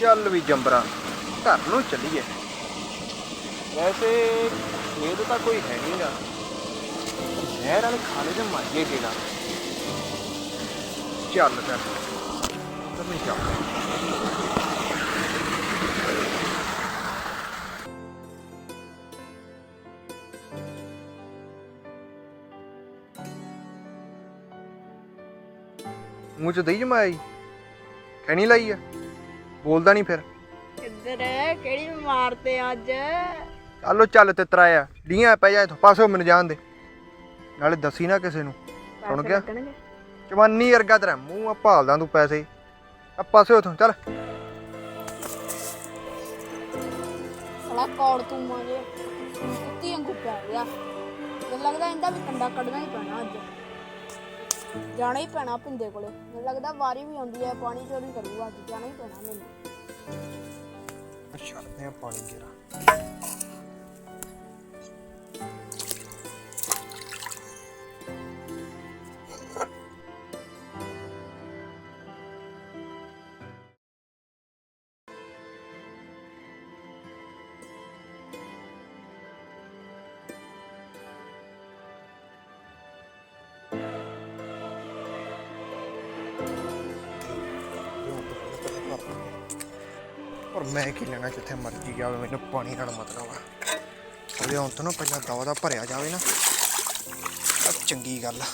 ਚੱਲ ਵੀ ਜੰਬਰਾ, ਘਰ ਨੂੰ ਚੱਲੀਏ। ਵੈਸੇ ਖੇਤ ਤਾਂ ਕੋਈ ਹੈ ਨਹੀਂਗਾ ਨਹਿਰ ਵਾਲੇ ਖਾਲੇ ਦੇ ਮਾਰੀਏ ਕਿਹੜਾ। ਚੱਲ ਫਿਰ, ਤਾਂ ਚੱਲ ਮੂੰਹ ਚ ਦਹੀਂ ਜਮਾਈ? ਕਹਿਣੀ ਲਾਈ ਆ? ਬੋਲਦਾ ਨਹੀਂ ਫਿਰ। ਕਿੱਧਰ ਹੈ ਕਿਹੜੀ ਬਿਮਾਰ ਤੇ ਅੱਜ? ਚੱਲੋ ਚੱਲ ਤੇ ਤਰਾਇਆ। ਲੀਆਂ ਪੈ ਜਾ ਇਥੋਂ। ਪਾਸੋਂ ਮੈਨੂੰ ਜਾਣ ਦੇ। ਨਾਲੇ ਦੱਸੀ ਨਾ ਕਿਸੇ ਨੂੰ। ਸੁਣ ਗਿਆ? ਜਵਾਨੀ ਵਰਗਾ ਤੇਰਾ ਮੂੰਹ ਆ ਭਾਲਦਾ ਤੂੰ ਪੈਸੇ। ਆ ਪਾਸੇ ਉਥੋਂ ਚੱਲ। ਸਾਲਾ ਕੌੜ ਤੂੰ ਮਾਰੇ ਕੁੱਤੀ ਵਾਂਗੂ ਪੈ ਗਿਆ। ਮੈਨੂੰ ਲੱਗਦਾ ਇਹਦਾ ਵੀ ਕੰਡਾ ਕੱਢਣਾ ਹੀ ਪੈਣਾ ਅੱਜ। ਜਾਣਾ ਹੀ ਪੈਣਾ ਪਿੰਦੇ ਕੋਲੇ। ਮੈਨੂੰ ਲੱਗਦਾ ਵਾਰੀ ਵੀ ਆਉਂਦੀ ਹੈ, ਪਾਣੀ ਚੋਰੀ ਕਰੂਗਾ ਅੱਜ ਜਾਣਾ ਹੀ ਪੈਣਾ ਮੈਨੂੰ। ਛੱਡਦੇ ਆ ਪਾਣੀ ਗੇਰਾ ਪਰ ਮੈਂ ਕੀ ਲੈਣਾ ਜਿੱਥੇ ਮਰਜ਼ੀ ਜਾਵੇ ਮੈਨੂੰ ਪਾਣੀ ਨਾਲ ਮਤਲਬ ਆ ਉਹਦੇ ਹੁਣ ਤੋਂ ਨਾ ਪਹਿਲਾਂ ਦਵਾ ਦਾ ਭਰਿਆ ਜਾਵੇ ਨਾ। ਤਾਂ ਚੰਗੀ ਗੱਲ ਆ।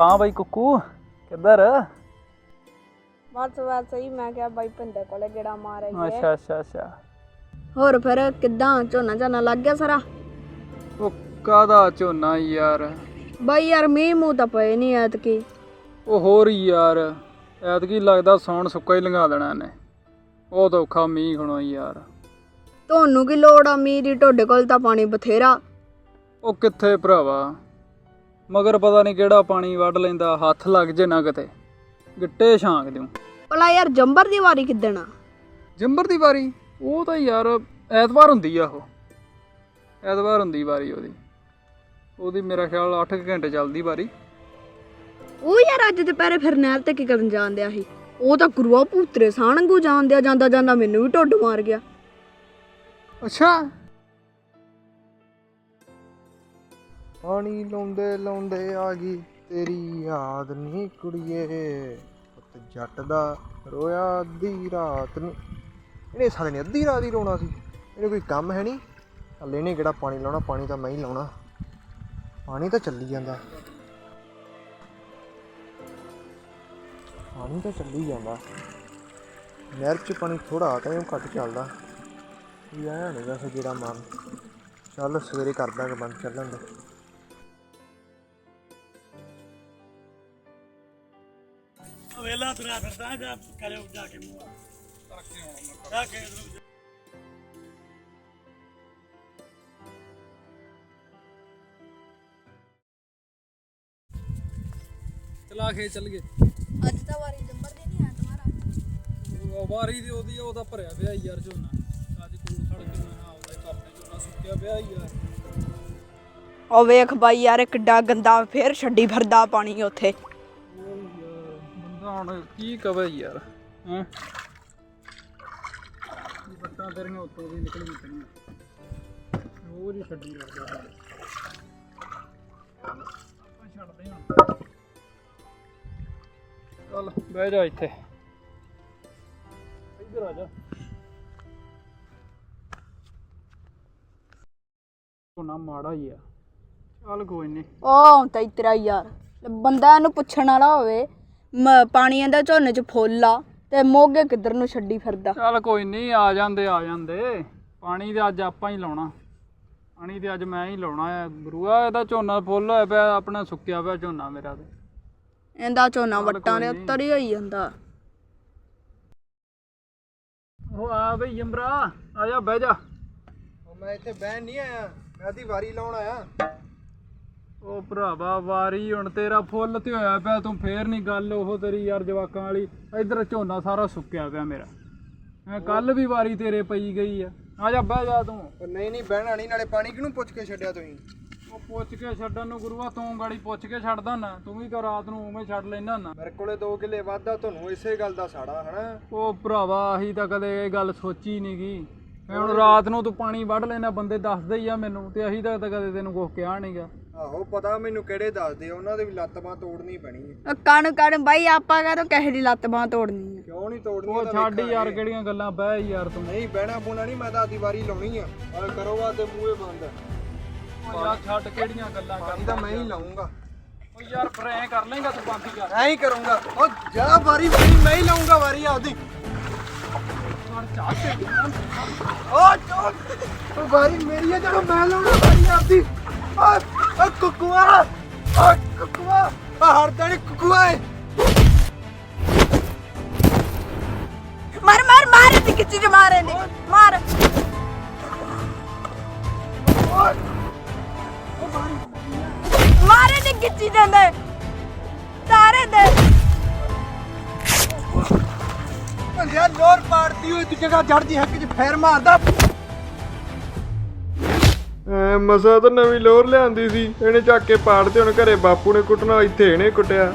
ਹਾਂ ਬਾਈ ਕੁੱਕੂ ਕਿੱਧਰ? ਬਸ ਬਸ ਹੀ ਮੈਂ ਕਿਹਾ ਬਾਈ ਪਿੰਦੇ ਕੋਲੇ ਗੇੜਾ ਮਾਰ ਆਈਏ ਅੱਛਾ ਅੱਛਾ ਅੱਛਾ। ਹੋਰ ਫਿਰ ਕਿੱਦਾਂ? ਝੋਨਾ ਝਾਨਾ ਲੱਗ ਗਿਆ ਸਾਰਾ? ਉਹ ਕਾਦਾ ਝੋਨਾ ਯਾਰ? ਬਾਈ ਯਾਰ ਮੀਂਹ ਮੂੰਹ ਤਾਂ ਪਏ ਨਹੀਂ ਐਤਕੀ। ਉਹ ਹੋਰ ਹੀ ਯਾਰ ਐਤਕੀ ਲੱਗਦਾ ਸੌਣ ਸੁੱਕਾ ਹੀ ਲੰਘਾ ਦੇਣਾ ਇਹਨੇ। ਬਹੁਤ ਔਖਾ ਮੀਂਹ ਖਣੋ ਯਾਰ। ਤੁਹਾਨੂੰ ਕੀ ਲੋੜ ਆ ਮੀਂਹ ਦੀ? ਤੁਹਾਡੇ ਕੋਲ ਤਾਂ ਪਾਣੀ ਬਥੇਰਾ। ਉਹ ਕਿੱਥੇ ਭਰਾਵਾ? ਮਗਰ ਪਤਾ ਨਹੀਂ ਕਿਹੜਾ ਪਾਣੀ ਵੱਢ ਲੈਂਦਾ ਹੱਥ ਲੱਗ ਜੇ ਨਾ ਕਿਤੇ। ਗਿੱਟੇ ਛਾਂਕ ਦਿਉ। ਭਲਾ ਯਾਰ ਜੰਬਰ ਦੀ ਵਾਰੀ ਕਿੱਦਣ ਆ? ਜੰਬਰ ਦੀ ਵਾਰੀ? ਉਹ ਤਾਂ ਯਾਰ ਐਤਵਾਰ ਹੁੰਦੀ ਆ ਉਹ। ਐਤਵਾਰ ਹੁੰਦੀ ਵਾਰੀ ਉਹਦੀ। ਉਹਦੀ ਮੇਰਾ ਖਿਆਲ 8 ਘੰਟੇ ਚੱਲਦੀ ਵਾਰੀ। ਉਹ ਯਾਰ ਅੱਜ ਦੁਪਹਿਰੇ ਫਿਰ ਨਹਿਰ ਤੇ ਕੀ ਕਰਨ ਜਾਂਦਿਆ ਸੀ? ਉਹ ਤਾਂ ਗੁਰੂਆ ਭੂਤਰੇ ਸਾਣੰਗੂ ਜਾਂਦਿਆ ਜਾਂਦਾ ਜਾਂਦਾ ਮੈਨੂੰ ਵੀ ਢੁੱਡ ਮਾਰ ਗਿਆ। ਅੱਛਾ। ਪਾਣੀ ਲਾਉਂਦੇ ਲਾਉਂਦੇ ਆ ਗਈ ਤੇਰੀ ਯਾਦ ਨਹੀਂ ਕੁੜੀਏ। ਪੁੱਤ ਜੱਟ ਦਾ ਰੋਇਆ ਅੱਧੀ ਰਾਤ ਨੂੰ। ਇਹਨੇ ਸਾਲੇ ਨੇ ਅੱਧੀ ਰਾਤ ਹੀ ਰੋਣਾ ਸੀ। ਇਹਨੇ ਕੋਈ ਕੰਮ ਹੈ ਨਹੀਂ ਹਲੇ ਨੇ ਕਿਹੜਾ ਪਾਣੀ ਲਾਉਣਾ ਪਾਣੀ ਤਾਂ ਮੈਂ ਹੀ ਲਾਉਣਾ। ਪਾਣੀ ਤਾਂ ਚੱਲੀ ਜਾਂਦਾ। ਪਾਣੀ ਤਾਂ ਚੱਲੀ ਜਾਂਦਾ। ਨਹਿਰ 'ਚ ਪਾਣੀ ਥੋੜਾ ਤਾਂ ਇਹ ਘੱਟ ਚੱਲਦਾ। ਇਹ ਆਇਆ ਨਹੀਂ ਵੈਸੇ ਜਿਹੜਾ ਮਨ। ਚੱਲ ਸਵੇਰੇ ਕਰਦਾ ਦਾਂਗੇ ਬੰਦ ਚੱਲਣ ਦੇ। ਵੇਲਾ ਤੁਰਿਆ ਫਿਰਦਾ ਜਾਂ ਕਰਿਓ ਜਾ ਕੇ ਮੂੰਹ। ਜਾ ਕੇ ਚਲਾ ਕੇ ਚੱਲ ਗਏ। ਅੱਜ ਤਾਂ ਵਾਰੀ ਜੰਬਰ ਦੀ ਨਹੀਂ ਆ ਤੁਹਾਡਾ ਉਹ ਵਾਰੀ ਦੀ ਉਹਦੀ ਉਹਦਾ ਭਰਿਆ ਪਿਆ ਯਾਰ ਝੋਨਾ। ਅੱਜ ਕੋਲ ਖੜ ਕੇ ਮੈਂ ਆਉਂਦਾ ਇੱਕ ਆਪਣੇ ਝੋਨਾ ਸੁੱਕਿਆ ਪਿਆ ਯਾਰ ਉਹ ਵੇਖ ਬਾਈ ਯਾਰ ਕਿੱਡਾ ਗੰਦਾ ਫੇਰ ਛੱਡੀ ਫਿਰਦਾ ਪਾਣੀ ਉੱਥੇ। ਬੰਦਾ ਹੁਣ ਕੀ ਕਵੇ ਯਾਰ ਹੈ? ਇਹ ਬੱਟਾਂ ਤੇਰੀਆਂ ਉੱਤੋਂ ਦੀ ਨਿਕਲ ਗਈਆਂ। ਹੋਰ ਹੀ ਛੱਡੀ ਰੱਖਦਾ ਛੱਡਦੇ ਹੁਣ ਚੱਲ ਬਹਿ ਜਾ ਇੱਥੇ। ਇੱਧਰ ਆ ਜਾ। ਝੋਨਾ ਮਾੜਾ ਹੀ ਆ। ਚੱਲ ਕੋਈ ਨਹੀਂ ਉਹ ਹੁੰਦਾ ਤੇਰਾ ਯਾਰ ਬੰਦਾ ਇਹਨੂੰ ਪੁੱਛਣ ਵਾਲਾ ਹੋਵੇ ਮ- ਪਾਣੀ ਇਹਦਾ ਝੋਨੇ 'ਚ ਫੁੱਲ ਆ ਤੇ ਮੋਗੇ ਕਿੱਧਰ ਨੂੰ ਛੱਡੀ ਫਿਰਦਾ? ਚੱਲ ਕੋਈ ਨਹੀਂ ਆ ਜਾਂਦੇ ਆ ਜਾਂਦੇ। ਪਾਣੀ ਤੇ ਅੱਜ ਆਪਾਂ ਹੀ ਲਾਉਣਾ। ਪਾਣੀ ਤੇ ਅੱਜ ਮੈਂ ਹੀ ਲਾਉਣਾ ਹੈ ਗੁਰੂਆ ਇਹਦਾ ਝੋਨਾ ਫੁੱਲ ਹੋਇਆ ਪਿਆ ਆਪਣਾ ਸੁੱਕਿਆ ਪਿਆ ਝੋਨਾ ਮੇਰਾ ਤੇ। ਇਹਦਾ ਝੋਨਾ ਵੱਟਾਂ ਦੇ ਉੱਤਰ ਹੀ ਹੋਈ ਜਾਂਦਾ। ਉਹ ਆ ਬਈ ਯਮਰਾ ਆ ਜਾ ਬਹਿ ਜਾ। ਉਹ ਮੈਂ ਇੱਥੇ ਬਹਿਣ ਨਹੀਂ ਆਇਆ ਮੈਂ ਆਦੀ ਵਾਰੀ ਲਾਉਣ ਆਇਆ। ਉਹ ਭਰਾਵਾ ਵਾਰੀ ਹੁਣ ਤੇਰਾ ਫੁੱਲ ਤੇ ਹੋਇਆ ਪਿਆ ਤੂੰ ਫੇਰ ਨਹੀਂ ਗੱਲ ਉਹ ਤੇਰੀ ਯਾਰ ਜਵਾਕਾਂ ਵਾਲੀ। ਇੱਧਰ ਝੋਨਾ ਸਾਰਾ ਸੁੱਕਿਆ ਪਿਆ ਮੇਰਾ। ਮੈਂ ਕੱਲ ਵੀ ਵਾਰੀ ਤੇਰੇ ਪਈ ਗਈ ਆ। ਆ ਜਾ ਬਹਿ ਜਾ ਤੂੰ। ਉਹ ਨਹੀਂ ਨਹੀਂ ਬਹਿਣਾ ਨਹੀਂ ਨਾਲੇ ਪਾਣੀ ਕਿਹਨੂੰ ਪੁੱਛ ਕੇ ਛੱਡਿਆ ਤੁਸੀਂ? ਉਹ ਪੁੱਛ ਕੇ ਛੱਡਣ ਨੂੰ ਗੁਰੂਆ ਤੂੰ ਗਾੜੀ ਪੁੱਛ ਕੇ ਛੱਡਦਾ ਨਾ ਤੂੰ ਵੀ ਤਾਂ ਰਾਤ ਨੂੰ ਉਵੇਂ ਛੱਡ ਲੈਣਾ ਨਾ। ਮੇਰੇ ਕੋਲੇ 2 ਕਿੱਲੇ ਵਾਧਾ ਤੁਹਾਨੂੰ ਇਸੇ ਗੱਲ ਦਾ ਸਾੜਾ ਹਨਾ? ਉਹ ਭਰਾਵਾ ਅਸੀਂ ਤਾਂ ਕਦੇ ਇਹ ਗੱਲ ਸੋਚੀ ਨੀ ਗੀ। ਮੈਂ ਹੁਣ ਰਾਤ ਨੂੰ ਤੂੰ ਪਾਣੀ ਵੱਢ ਲੈਣਾ ਬੰਦੇ ਦੱਸਦੇ ਹੀ ਆ ਮੈਨੂੰ ਤੇ ਅਸੀਂ ਤਾਂ ਤਾਂ ਕਦੇ ਤੈਨੂੰ ਕੁਝ ਕਿਹਾ ਨਹੀਂਗਾ ਆਹੋ ਪਤਾ ਮੈਨੂੰ ਕਿਹੜੇ ਦੱਸਦੇ ਆ, ਉਹਨਾਂ ਦੇ ਵੀ ਲੱਤ ਬਾਹ ਤੋੜਨੀ ਪੈਣੀ ਹੈ ਕਣ ਕਣ ਬਾਈ ਆਪਾਂ ਕਹਦੋਂ ਕਿਸੇ ਦੀ ਲੱਤ ਬਾਹ ਤੋੜਨੀ ਕਿਉਂ ਨਹੀਂ ਤੋੜਨੀ? ਉਹ ਤਾਂ ਛੱਡ ਵੇਖਾਂਗੇ। ਯਾਰ ਕਿਹੜੀਆਂ ਗੱਲਾਂ ਬਹਿ ਯਾਰ ਤੂੰ। ਨਹੀਂ ਬਹਿਣਾ ਬੁਣਾ ਨਹੀਂ ਮੈਂ ਤਾਂ ਆਦੀ ਵਾਰੀ ਲਾਉਣੀ ਆ। ਆ ਕਰੋ ਆ ਤੇ ਮੂਹੇ ਬੰਦ। ਯਾਰ ਛੱਡ ਕਿਹੜੀਆਂ ਗੱਲਾਂ ਪਾਣੀ ਤਾਂ ਮੈਂ ਹੀ ਲਾਉਂਗਾ ਉਹ ਯਾਰ ਫਿਰ ਐਂ ਕਰ ਲੇਗਾ ਤੂੰ ਬੰਦ ਕਰ ਐਂ ਹੀ ਕਰੂੰਗਾ। ਉਹ ਜਾ ਵਾਰੀ ਵਾਰੀ ਮੈਂ ਹੀ ਲਾਉਂਗਾ ਵਾਰੀ ਆਪਦੀ। ਪਰ ਚਾਹ ਤੇ ਓ ਚੋਕ ਉਹ ਵਾਰੀ ਮੇਰੀ ਹੈ ਜਦੋਂ ਮੈਂ ਲਾਉਣਾ ਵਾਰੀ ਆਪਦੀ। ਓ ਓ ਕੁਕੂਆ ਓ ਕੁਕੂਆ। ਆ ਹਰਦਾ ਨੀ ਕੁਕੂਆ ਏ। ਮਾਰ ਮਾਰ ਮਾਰ ਤੇ ਕਿੱਚ ਮਾਰੇ। ਮਾਰੇ ਨੇ ਕਿੱਚੀ ਜਾਂਦੇ ਤਾਰੇ ਦੇ ਭੰਦਿਆ ਲੋਰ ਪਾੜਦੀ ਹੋਈ ਤੂੰ ਜਗ੍ਹਾ ਜੜਦੀ ਹੱਕ 'ਚ ਫੇਰ ਮਾਰਦਾ। ਐ ਮਸਾ ਤਾਂ ਨਵੀਂ ਲੋਰ ਲਿਆਂਦੀ ਸੀ। ਇਹਨੇ ਚੱਕ ਕੇ ਪਾੜ ਤੇ ਹੁਣ ਘਰੇ ਬਾਪੂ ਨੇ ਕੁੱਟਣਾ ਇੱਥੇ ਇਹਨੇ ਕੁੱਟਿਆ।